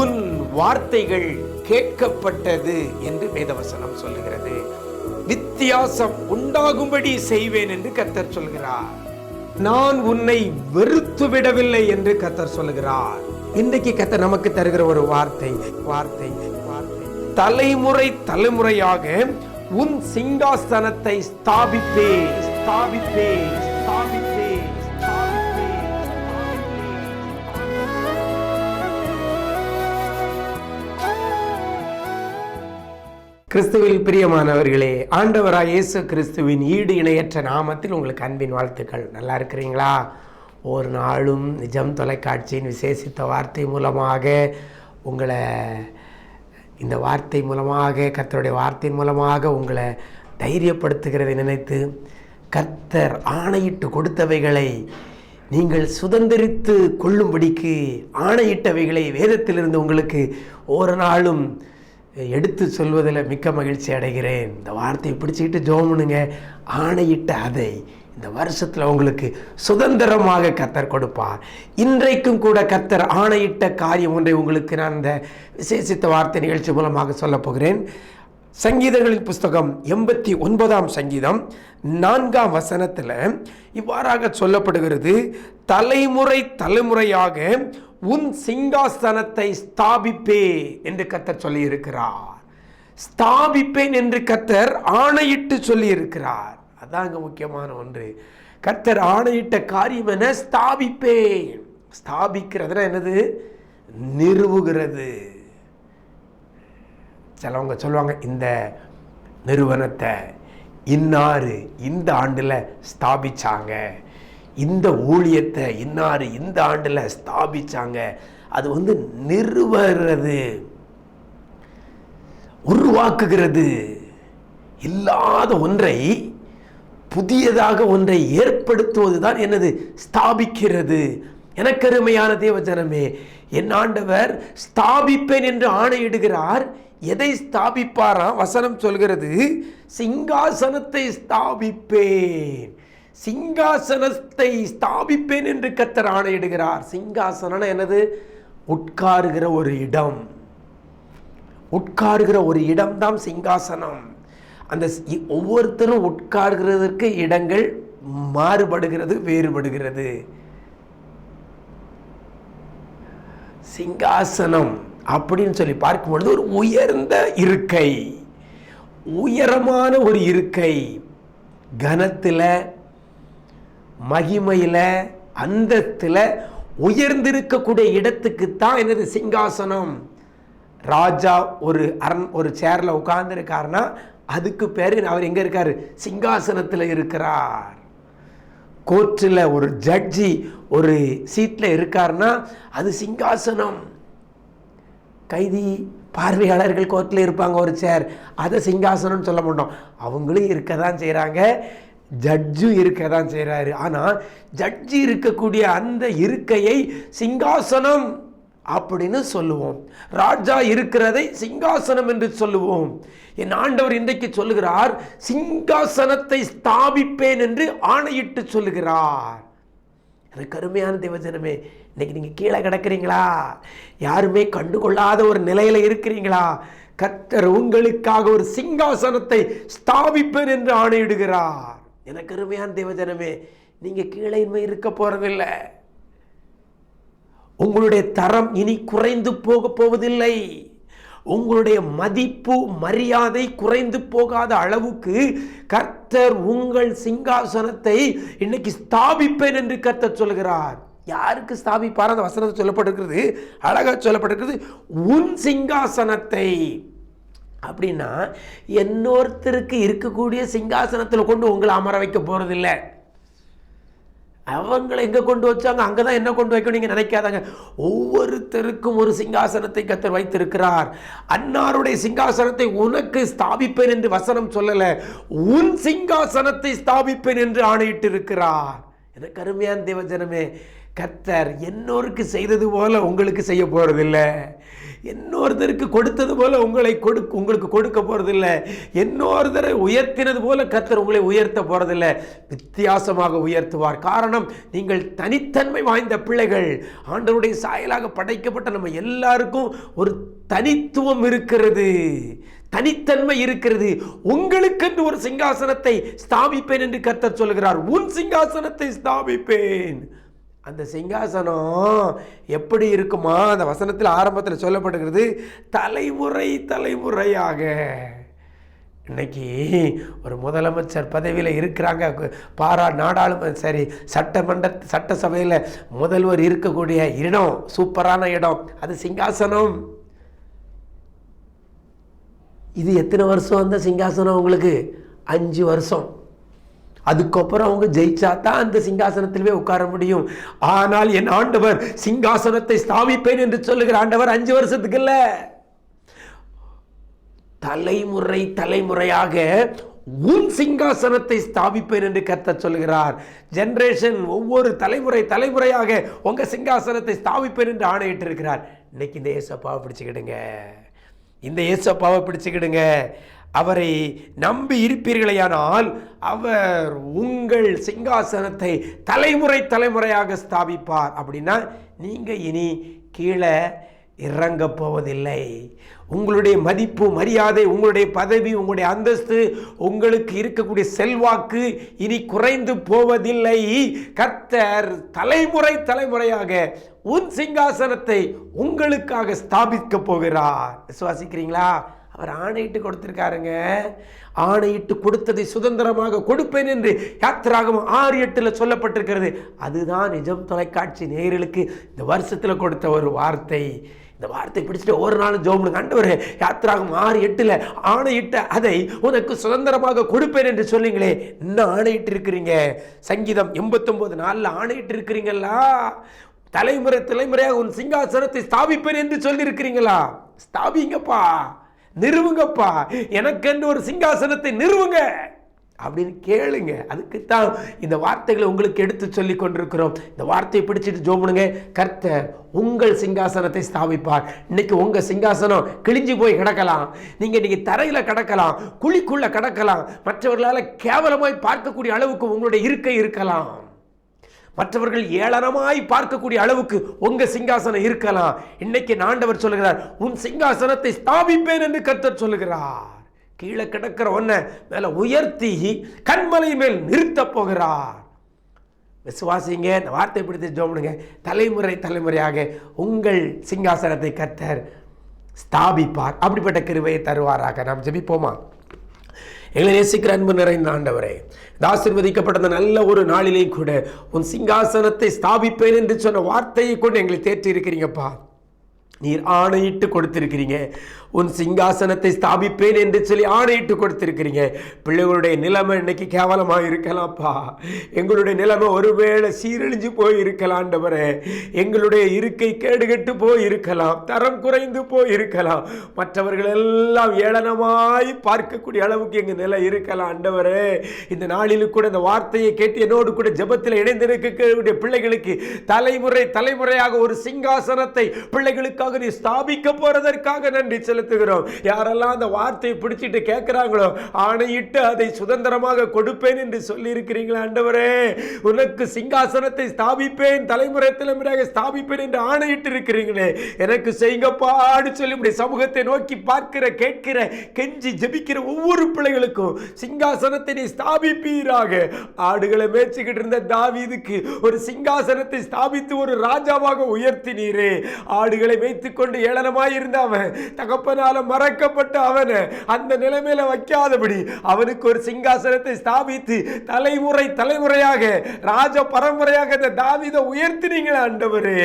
உன் வார்த்தைகள் கேட்கப்பட்டது என்று வேதவசனம் சொல்லுகிறது. வித்தியாசம் உண்டாகும்படி செய்வேன் என்று கத்தர் சொல்கிறார். நான் உன்னை வெறுத்து விடவில்லை என்று கத்தர் சொல்லுகிறார். இன்றைக்கு கத்தர் நமக்கு தருகிற ஒரு வார்த்தை வார்த்தை வார்த்தை. தலைமுறை தலைமுறையாக உன் சிங்காசனத்தை ஸ்தாபிப்பே ஸ்தாபிப்பேன். கிறிஸ்துவில் பிரியமானவர்களே ஆண்டவராய் இயேசு கிறிஸ்துவின் ஈடு இணையற்ற நாமத்தில் உங்களுக்கு அன்பின் வாழ்த்துக்கள். நல்லா இருக்கிறீங்களா? ஒரு நாளும் நிஜம் தொலைக்காட்சியின் விசேஷித்த வார்த்தை மூலமாக உங்களை இந்த வார்த்தை மூலமாக கர்த்தருடைய வார்த்தையின் மூலமாக உங்களை தைரியப்படுத்துகிறதை நினைத்து கர்த்தர் ஆணையிட்டு கொடுத்தவைகளை நீங்கள் சுதந்திரித்து கொள்ளும்படிக்கு ஆணையிட்டவைகளை வேதத்திலிருந்து உங்களுக்கு ஒரு நாளும் எடுத்து சொல்வதில் மிக்க மகிழ்ச்சி அடைகிறேன். இந்த வார்த்தையை பிடிச்சிக்கிட்டு ஜோமுனுங்க ஆணையிட்ட அதை இந்த வருஷத்தில் உங்களுக்கு சுதந்திரமாக கத்தர் கொடுப்பார். இன்றைக்கும் கூட கத்தர் ஆணையிட்ட காரியம் ஒன்றை உங்களுக்கு நான் இந்த விசேஷித்த வார்த்தை நிகழ்ச்சி மூலமாக சொல்லப் போகிறேன். சங்கீதங்களின் புஸ்தகம் எண்பத்தி ஒன்பதாம் சங்கீதம் நான்காம் வசனத்தில் இவ்வாறாக சொல்லப்படுகிறது தலைமுறை தலைமுறையாக உன் சிங்காசனத்தை ஸ்தாபிப்பே என்று கத்தர் சொல்லியிருக்கிறார். ஸ்தாபிப்பேன் என்று கத்தர் ஆணையிட்டு சொல்லியிருக்கிறார். அதாங்க முக்கியமான ஒன்று. கத்தர் ஆணையிட்ட காரியம் என ஸ்தாபிப்பேன். ஸ்தாபிக்கிறதுனா என்னது? நிறுவுகிறது. சிலவங்க சொல்லுவாங்க இந்த நிறுவனத்தை இன்னாறு இந்த ஆண்டில் ஸ்தாபிச்சாங்க. இந்த ஊழியத்தை இன்னார் இந்த ஆண்டில் ஸ்தாபிச்சாங்க. அது வந்து நிறுவறது உருவாக்குகிறது. இல்லாத ஒன்றை புதியதாக ஒன்றை ஏற்படுத்துவது தான் என்னது? ஸ்தாபிக்கிறது. எனக்கருமையான தேவஜனமே என் ஆண்டவர் ஸ்தாபிப்பேன் என்று ஆணையிடுகிறார். எதை ஸ்தாபிப்பாராம் வசனம் சொல்கிறது சிங்காசனத்தை ஸ்தாபிப்பேன். சிங்காசனத்தை ஸ்தாபிப்பேன் என்று கத்தர் ஆணையிடுகிறார். சிங்காசனம் எனது உட்காருகிற ஒரு இடம். உட்காருகிற ஒரு இடம்தான் சிங்காசனம். அந்த ஒவ்வொருத்தரும் உட்காருகிறதற்கு இடங்கள் மாறுபடுகிறது வேறுபடுகிறது. சிங்காசனம் அப்படின்னு சொல்லி பார்க்கும் பொழுது ஒரு உயர்ந்த இருக்கை. உயரமான ஒரு இருக்கை. கனத்தில் மகிமையில் அந்தத்தில் உயர்ந்திருக்கக்கூடிய இடத்துக்கு தான் என்னது சிங்காசனம்? ராஜா ஒரு அரண் ஒரு சேரில் உட்கார்ந்துருக்காருன்னா அதுக்கு பேர் அவர் எங்கே இருக்கார்? சிங்காசனத்தில் இருக்கிறார். கோர்ட்டில் ஒரு ஜட்ஜி ஒரு சீட்டில் இருக்காருன்னா அது சிங்காசனம். கைதி பார்வையாளர்கள் கோர்ட்டில் இருப்பாங்க ஒரு சேர் அதை சிங்காசனம்னு சொல்ல மாட்டோம். அவங்களும் இருக்க தான் செய்கிறாங்க ஜட்ஜும் இருக்க தான் செய்கிறாரு ஆனால் ஜட்ஜு இருக்கக்கூடிய அந்த இருக்கையை சிங்காசனம் அப்படின்னு சொல்லுவோம். ராஜா இருக்கிறதை சிங்காசனம் என்று சொல்லுவோம். என் ஆண்டவர் இன்றைக்கு சொல்லுகிறார் சிங்காசனத்தை ஸ்தாபிப்பேன் என்று ஆணையிட்டு சொல்லுகிறார். எனக்கு அருமையான தேவஜனமே இன்னைக்கு நீங்கள் கீழே கிடக்கிறீங்களா? யாருமே கண்டுகொள்ளாத ஒரு நிலையில் இருக்கிறீங்களா? கத்தர் உங்களுக்காக ஒரு சிங்காசனத்தை ஸ்தாபிப்பேன் என்று ஆணையிடுகிறார். எனக்கு அருமையான தேவஜனமே நீங்கள் கீழே இன்மை இருக்க போகிறதில்லை உங்களுடைய தரம் இனி குறைந்து போக போவதில்லை. உங்களுடைய மதிப்பு மரியாதை குறைந்து போகாத அளவுக்கு கர்த்தர் உங்கள் சிங்காசனத்தை இன்னைக்கு ஸ்தாபிப்பேன் என்று கர்த்தர் சொல்கிறார். யாருக்கு ஸ்தாபிப்பார்? அந்த வசனத்தை சொல்லப்பட்டிருக்கிறது அழகாக சொல்லப்பட்டிருக்கிறது. உன் சிங்காசனத்தை. அப்படின்னா இன்னொருத்தருக்கு இருக்கக்கூடிய சிங்காசனத்தில் கொண்டு உங்களை அமர வைக்க போகிறதில்ல அவங்களை எங்கே கொண்டு வச்சாங்க? அங்கே தான் என்ன கொண்டு வைக்கணும் நீங்கள் நினைக்காதாங்க. ஒவ்வொருத்தருக்கும் ஒரு சிங்காசனத்தை கத்தர் வைத்திருக்கிறார். அன்னாருடைய சிங்காசனத்தை உனக்கு ஸ்தாபிப்பேன் என்று வசனம் சொல்லலை. உன் சிங்காசனத்தை ஸ்தாபிப்பேன் என்று ஆணையிட்டு இருக்கிறார் எனக்கு அருமையான தேவஜனமே கத்தர் என்னோருக்கு செய்தது போல உங்களுக்கு செய்ய போகிறதில்லை இன்னொருத்தருக்கு கொடுத்தது போல உங்களை கொடு உங்களுக்கு கொடுக்க போகிறதில்ல இன்னொருத்தரை உயர்த்தினது போல கத்தர் உங்களை உயர்த்த போகிறதில்ல வித்தியாசமாக உயர்த்துவார். காரணம் நீங்கள் தனித்தன்மை வாய்ந்த பிள்ளைகள். ஆண்டவருடைய சாயலாக படைக்கப்பட்ட நம்ம எல்லாருக்கும் ஒரு தனித்துவம் இருக்கிறது. தனித்தன்மை இருக்கிறது. உங்களுக்கென்று ஒரு சிங்காசனத்தை ஸ்தாபிப்பேன் என்று கர்த்தர் சொல்கிறார் உன் சிங்காசனத்தை ஸ்தாபிப்பேன். அந்த சிங்காசனம் எப்படி இருக்குமா? அந்த வசனத்தில் ஆரம்பத்தில் சொல்லப்படுகிறது தலைமுறை தலைமுறையாக இன்னைக்கு ஒரு முதலமைச்சர் பதவியில் இருக்கிறாங்க. பாரா நாடாளுமன்ற சரி சட்டமன்ற சட்டசபையில் முதல்வர் இருக்கக்கூடிய இடம் சூப்பரான இடம். அது சிங்காசனம். இது எத்தனை வருஷம் அந்த சிங்காசனம் உங்களுக்கு? அஞ்சு வருஷம். அதுக்கப்புறம் அவங்க ஜெயிச்சா தான் அந்த சிங்காசனத்திலே உட்கார முடியும். ஆனால் என் ஆண்டவர் சிங்காசனத்தை ஸ்தாபிப்பேன் என்று சொல்லுகிற ஆண்டவர் அஞ்சு வருஷத்துக்கு இல்லை தலைமுறை தலைமுறையாக உன் சிங்காசனத்தை ஸ்தாபிப்பேன் என்று கத்த சொல்கிறார் ஜென்ரேஷன் ஒவ்வொரு தலைமுறை தலைமுறையாக உங்க சிங்காசனத்தை ஸ்தாபிப்பேன் என்று ஆணையிட்டு இருக்கிறார் இன்னைக்கு இந்த ஏசப்பாவை பிடிச்சுக்கிடுங்க. இந்த ஏசப்பாவை பிடிச்சுக்கிடுங்க. அவரை நம்பி இருப்பீர்களேயானால் அவர் உங்கள் சிங்காசனத்தை தலைமுறை தலைமுறையாக ஸ்தாபிப்பார். அப்படின்னா நீங்கள் இனி கீழே இறங்கப் போவதில்லை. உங்களுடைய மதிப்பு மரியாதை உங்களுடைய பதவி உங்களுடைய அந்தஸ்து உங்களுக்கு இருக்கக்கூடிய செல்வாக்கு இனி குறைந்து போவதில்லை. கர்த்தர் தலைமுறை தலைமுறையாக உன் சிங்காசனத்தை உங்களுக்காக ஸ்தாபிக்க போகிறார். விசுவாசிக்கிறீங்களா? அவர் ஆணையிட்டு கொடுத்துருக்காருங்க. ஆணையிட்டு கொடுத்ததை சுதந்திரமாக கொடுப்பேன் என்று யாத்திராகவும் ஆறு எட்டில் சொல்லப்பட்டிருக்கிறது. அதுதான் நிஜம் தொலைக்காட்சி நேயர்களுக்கு இந்த வருஷத்தில் கொடுத்த ஒரு வார்த்தை. இந்த வார்த்தை பிடிச்சிட்டு ஒரு நாளும் ஜோமுனுக்கு ஆண்டவர் யாத்திராகும் ஆறு எட்டில் ஆணையிட்ட அதை உனக்கு சுதந்திரமாக கொடுப்பேன் என்று சொல்லுங்களே. இன்னும் ஆணையிட்டு இருக்கிறீங்க சங்கீதம் எண்பத்தொம்போது நாளில் ஆணையிட்டு இருக்கிறீங்களா தலைமுறை தலைமுறையாக உன் சிங்காசனத்தை ஸ்தாபிப்பேன் என்று சொல்லியிருக்கிறீங்களா? ஸ்தாபிங்கப்பா. நிறுவுங்கப்பா. எனக்கென்று ஒரு சிங்காசனத்தை நிறுவுங்க. அப்படின்னு கேளுங்க. அதுக்குத்தான் இந்த வார்த்தைகளை உங்களுக்கு எடுத்து சொல்லி கொண்டிருக்கிறோம். இந்த வார்த்தையை பிடிச்சிட்டு ஜோமுனுங்க கர்த்தர் உங்கள் சிங்காசனத்தை ஸ்தாபிப்பார். இன்னைக்கு உங்கள் சிங்காசனம் கிழிஞ்சு போய் கிடக்கலாம். நீங்கள் இன்னைக்கு தரையில் கிடக்கலாம். குழிக்குள்ளே கிடக்கலாம். மற்றவர்களால் கேவலமாய் பார்க்கக்கூடிய அளவுக்கு உங்களுடைய இருக்கை இருக்கலாம். மற்றவர்கள் ஏளனமாய் பார்க்கக்கூடிய அளவுக்கு உங்க சிங்காசனம் இருக்கலாம். இன்னைக்கு ஆண்டவர் சொல்லுகிறார் உன் சிங்காசனத்தை ஸ்தாபிப்பேன் என்று கர்த்தர் சொல்லுகிறார். கீழே கிடக்கிற ஒன்றை மேல உயர்த்தி கண்மலை மேல் நிறுத்த போகிறார். விசுவாசிங்க இந்த வார்த்தை பிடித்து ஜோமுனுங்க தலைமுறை தலைமுறையாக உங்கள் சிங்காசனத்தை கர்த்தர் ஸ்தாபிப்பார். அப்படிப்பட்ட கிருவையை தருவாராக. நாம் ஜெபிப்போமா? எங்களை நேசிக்கிற அன்பு நிறைந்த ஆண்டவரே இந்த நல்ல ஒரு நாளிலே கூட உன் சிங்காசனத்தை ஸ்தாபிப்பேன் என்று சொன்ன வார்த்தையை கொண்டு எங்களை தேற்றி இருக்கிறீங்கப்பா நீர் ஆணையிட்டு கொடுத்திருக்கிறீங்க. உன் சிங்காசனத்தை ஸ்தாபிப்பேன் என்று சொல்லி ஆணையிட்டு கொடுத்திருக்கிறீங்க. பிள்ளைகளுடைய நிலைமை இன்னைக்கு கேவலமாக இருக்கலாம்ப்பா எங்களுடைய நிலைமை ஒருவேளை சீரழிஞ்சு போய் இருக்கலாண்டவரே எங்களுடைய இருக்கை கேடுகட்டு போய் இருக்கலாம் தரம் குறைந்து போய் இருக்கலாம் மற்றவர்கள் எல்லாம் ஏளனமாய் பார்க்கக்கூடிய அளவுக்கு எங்கள் நிலை இருக்கலாம் ஆண்டவரே. இந்த நாளிலும் கூட இந்த வார்த்தையை கேட்டு என்னோடு கூட ஜெபத்தில் இணைந்திருக்கக்கூடிய பிள்ளைகளுக்கு தலைமுறை தலைமுறையாக ஒரு சிங்காசனத்தை பிள்ளைகளுக்காக நீ ஸ்தாபிக்க போறதற்காக நன்றி செலுத்துகிறோம். யாரெல்லாம் அந்த வார்த்தையை பிடிச்சிட்டு கேட்குறாங்களோ ஆணையிட்டு அதை சுதந்திரமாக கொடுப்பேன் என்று சொல்லியிருக்கிறீங்களா ஆண்டவரே. உனக்கு சிங்காசனத்தை ஸ்தாபிப்பேன் தலைமுறை தலைமுறையாக ஸ்தாபிப்பேன் என்று ஆணையிட்டு இருக்கிறீங்களே. எனக்கு செய்யுங்கப்பான்னு சொல்லி உடைய சமூகத்தை நோக்கி பார்க்கிற கேட்கிற கெஞ்சி ஜபிக்கிற ஒவ்வொரு பிள்ளைகளுக்கும் சிங்காசனத்தை நீ ஸ்தாபிப்பீராக. ஆடுகளை மேய்ச்சிக்கிட்டு இருந்த தாவீதுக்கு ஒரு சிங்காசனத்தை ஸ்தாபித்து ஒரு ராஜாவாக உயர்த்தினீரே. ஆடுகளை மேய்த்துக் கொண்டு ஏளனமாய் இருந்த அவன் தகப்பனால மறக்கப்பட்ட அவனை அந்த நிலைமையில வைக்காதபடி அவனுக்கு ஒரு சிங்காசனத்தை ஸ்தாபித்து தலைமுறை தலைமுறையாக ராஜ பரம்பரையாக இந்த தாவித உயர்த்தினீங்களா ஆண்டவரே.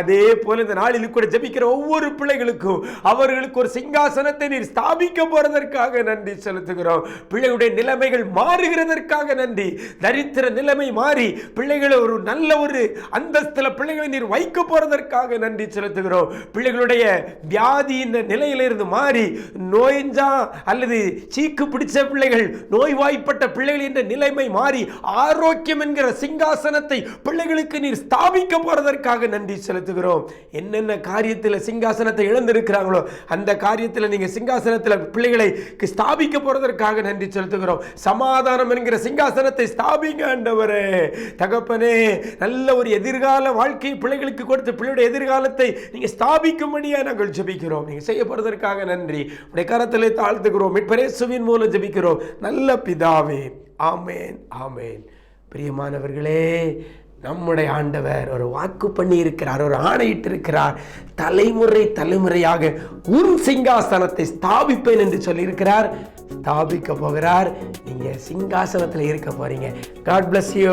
அதே போல இந்த நாளில் கூட ஜபிக்கிற ஒவ்வொரு பிள்ளைகளுக்கும் அவர்களுக்கு ஒரு சிங்காசனத்தை நீர் ஸ்தாபிக்க போறதற்காக நன்றி செலுத்துகிறோம். பிள்ளைகளுடைய நிலைமைகள் மாறுகிறதற்காக நன்றி. தரித்திர நிலைமை மாறி பிள்ளைகளை ஒரு நல்ல ஒரு அந்தஸ்தில் பிள்ளைகளை நீர் வைக்க போறதற்காக நன்றி செலுத்துகிறோம். பிள்ளைகளுடைய வியாதி இந்த நிலையில இருந்து மாறி நோயஞ்சா அல்லது சீக்கு பிடிச்ச பிள்ளைகள் நோய்வாய்ப்பட்ட பிள்ளைகள் என்ற நிலைமை மாறி ஆரோக்கியம் என்கிற சிங்காசனத்தை பிள்ளைகளுக்கு நீர் ஸ்தாபிக்க போறதற்காக நன்றி செலுத்துகிறோம். என்னென்ன காரியத்தில் சிங்காசனத்தை இழந்திருக்கிறாங்களோ அந்த காரியத்தில் நீங்க சிங்காசனத்தில் பிள்ளைகளை ஸ்தாபிக்க போறதற்காக நன்றி செலுத்துகிறோம். சமாதானம் என்கிற சிங்காசனத்தை ஸ்தாபிங்க ஆண்டவரே. தகப்பனே நல்ல ஒரு எதிர்கால வாழ்க்கையை பிள்ளைகளுக்கு கொடுத்து பிள்ளையுடைய எதிர்காலத்தை நீங்க ஸ்தாபிக்கும்படியா நாங்கள் ஜபிக்கிறோம். நீங்க செய்ய போறதற்காக நன்றி. உடைய கரத்திலே தாழ்த்துகிறோம். மீட்பரேசுவின் மூலம் ஜபிக்கிறோம். நல்ல பிதாவே. ஆமேன் ஆமேன். பிரியமானவர்களே நம்முடைய ஆண்டவர் ஒரு வாக்கு பண்ணி இருக்கிறார் ஒரு ஆணையிட்டு இருக்கிறார் தலைமுறை தலைமுறையாக உன் சிங்காசனத்தை ஸ்தாபிப்பேன் என்று சொல்லியிருக்கிறார். ஸ்தாபிக்க போகிறார். நீங்கள் சிங்காசனத்தில் இருக்க போறீங்க. God bless you